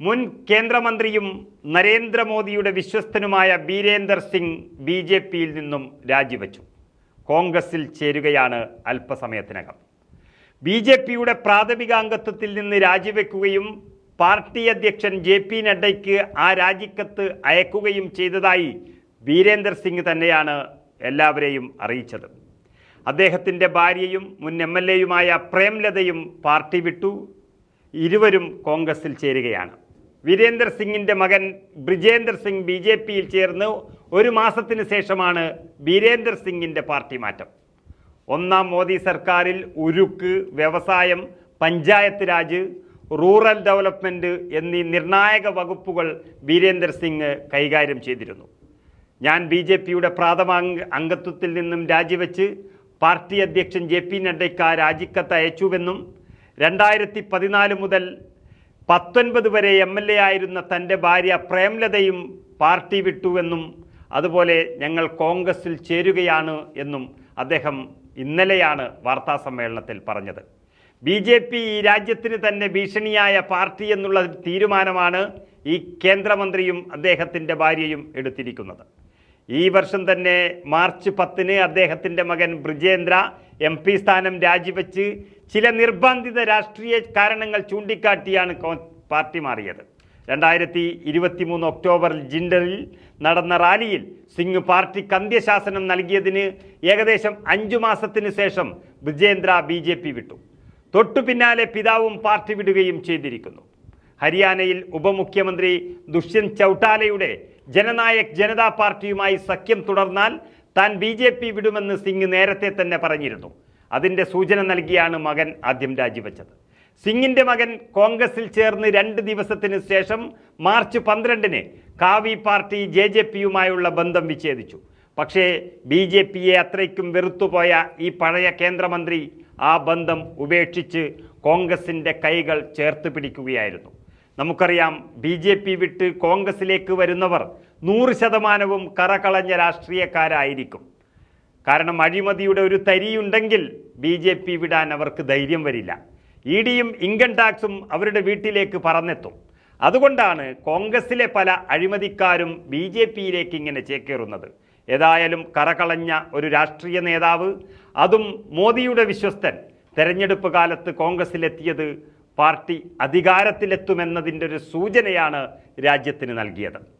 മുൻ കേന്ദ്രമന്ത്രിയും നരേന്ദ്രമോദിയുടെ വിശ്വസ്തനുമായ ബീരേന്ദർ സിംഗ് ബി ജെ പിയിൽ നിന്നും രാജിവെച്ചു. കോൺഗ്രസിൽ ചേരുകയാണ് അല്പസമയത്തിനകം. ബി ജെ പിയുടെ പ്രാഥമിക അംഗത്വത്തിൽ നിന്ന് രാജിവെക്കുകയും പാർട്ടി അധ്യക്ഷൻ ജെ പി നഡ്ഡയ്ക്ക് ആ രാജിക്കത്ത് അയക്കുകയും ചെയ്തതായി ബീരേന്ദർ സിംഗ് തന്നെയാണ് എല്ലാവരെയും അറിയിച്ചത്. അദ്ദേഹത്തിന്റെ ഭാര്യയും മുൻ എം എൽ എയുമായ പ്രേംലതയും പാർട്ടി വിട്ടു. ഇരുവരും കോൺഗ്രസിൽ ചേരുകയാണ്. വീരേന്ദർ സിംഗിന്റെ മകൻ ബ്രിജേന്ദർ സിംഗ് ബി ജെ പിയിൽ ചേർന്ന് ഒരു മാസത്തിന് ശേഷമാണ് വീരേന്ദർ സിംഗിന്റെ പാർട്ടി മാറ്റം. ഒന്നാം മോദി സർക്കാരിൽ ഉരുക്ക് വ്യവസായം പഞ്ചായത്ത് രാജ് റൂറൽ ഡെവലപ്മെന്റ് എന്നീ നിർണായക വകുപ്പുകൾ വീരേന്ദർ സിംഗ് കൈകാര്യം ചെയ്തിരുന്നു. ഞാൻ ബി ജെ പിയുടെ അംഗത്വത്തിൽ നിന്നും രാജിവെച്ച് പാർട്ടി അധ്യക്ഷൻ ജെ പി നഡ്ഡയ്ക്ക് രാജിക്കത്ത് അയച്ചുവെന്നും രണ്ടായിരത്തി പതിനാല് മുതൽ പത്തൊൻപത് വരെ എം എൽ എ ആയിരുന്ന തന്റെ ഭാര്യ പ്രേംലതയും പാർട്ടി വിട്ടുവെന്നും അതുപോലെ ഞങ്ങൾ കോൺഗ്രസിൽ ചേരുകയാണ് എന്നും അദ്ദേഹം ഇന്നലെയാണ് വാർത്താസമ്മേളനത്തിൽ പറഞ്ഞത്. ബി ജെ പി ഈ രാജ്യത്തിന് തന്നെ ഭീഷണിയായ പാർട്ടി എന്നുള്ള തീരുമാനമാണ് ഈ കേന്ദ്രമന്ത്രിയും അദ്ദേഹത്തിന്റെ ഭാര്യയും എടുത്തിരിക്കുന്നത്. ഈ വർഷം തന്നെ മാർച്ച് പത്തിന് അദ്ദേഹത്തിന്റെ മകൻ ബ്രിജേന്ദ്ര എം പി സ്ഥാനം രാജിവെച്ച് ചില നിർബന്ധിത രാഷ്ട്രീയ കാരണങ്ങൾ ചൂണ്ടിക്കാട്ടിയാണ് പാർട്ടി മാറിയത്. രണ്ടായിരത്തി ഇരുപത്തി മൂന്ന് ഒക്ടോബറിൽ ജിൻഡറിൽ നടന്ന റാലിയിൽ സിംഗ് പാർട്ടിക്ക് അന്ത്യശാസനം നൽകിയതിന് ഏകദേശം അഞ്ചു മാസത്തിന് ശേഷം വിജേന്ദ്ര ബി ജെ പി വിട്ടു. തൊട്ടു പിന്നാലെ പിതാവും പാർട്ടി വിടുകയും ചെയ്തിരിക്കുന്നു. ഹരിയാനയിൽ ഉപമുഖ്യമന്ത്രി ദുഷ്യന്ത് ചൗട്ടാലയുടെ ജനനായക് ജനതാ പാർട്ടിയുമായി സഖ്യം തുടർന്നാൽ താൻ ബി ജെ പി വിടുമെന്ന് സിംഗ് നേരത്തെ തന്നെ പറഞ്ഞിരുന്നു. അതിന്റെ സൂചന നൽകിയാണ് മകൻ ആദ്യം രാജിവെച്ചത്. സിംഗിന്റെ മകൻ കോൺഗ്രസിൽ ചേർന്ന് രണ്ട് ദിവസത്തിന് ശേഷം മാർച്ച് പന്ത്രണ്ടിന് കാവി പാർട്ടി ജെ ജെ പിയുമായുള്ള ബന്ധം വിച്ഛേദിച്ചു. പക്ഷേ ബി ജെ പിയെ അത്രയ്ക്കും വെറുത്തുപോയ ഈ പഴയ കേന്ദ്രമന്ത്രി ആ ബന്ധം ഉപേക്ഷിച്ച് കോൺഗ്രസിന്റെ കൈകൾ ചേർത്ത് പിടിക്കുകയായിരുന്നു. നമുക്കറിയാം ബി ജെ പി വിട്ട് കോൺഗ്രസിലേക്ക് വരുന്നവർ നൂറ് ശതമാനവും കറകളഞ്ഞ രാഷ്ട്രീയക്കാരായിരിക്കും. കാരണം അഴിമതിയുടെ ഒരു തരിയുണ്ടെങ്കിൽ ബി ജെ പി വിടാൻ അവർക്ക് ധൈര്യം വരില്ല. ഇ ഡിയും ഇൻകം ടാക്സും അവരുടെ വീട്ടിലേക്ക് പറന്നെത്തും. അതുകൊണ്ടാണ് കോൺഗ്രസിലെ പല അഴിമതിക്കാരും ബി ജെ പിയിലേക്ക് ഇങ്ങനെ ചേക്കേറുന്നത്. ഏതായാലും കറകളഞ്ഞ ഒരു രാഷ്ട്രീയ നേതാവ് അതും മോദിയുടെ വിശ്വസ്തൻ തെരഞ്ഞെടുപ്പ് കാലത്ത് കോൺഗ്രസിലെത്തിയത് പാർട്ടി അധികാരത്തിലെത്തുമെന്നതിന്റെ ഒരു സൂചനയാണ് രാജ്യത്തിന് നൽകിയത്.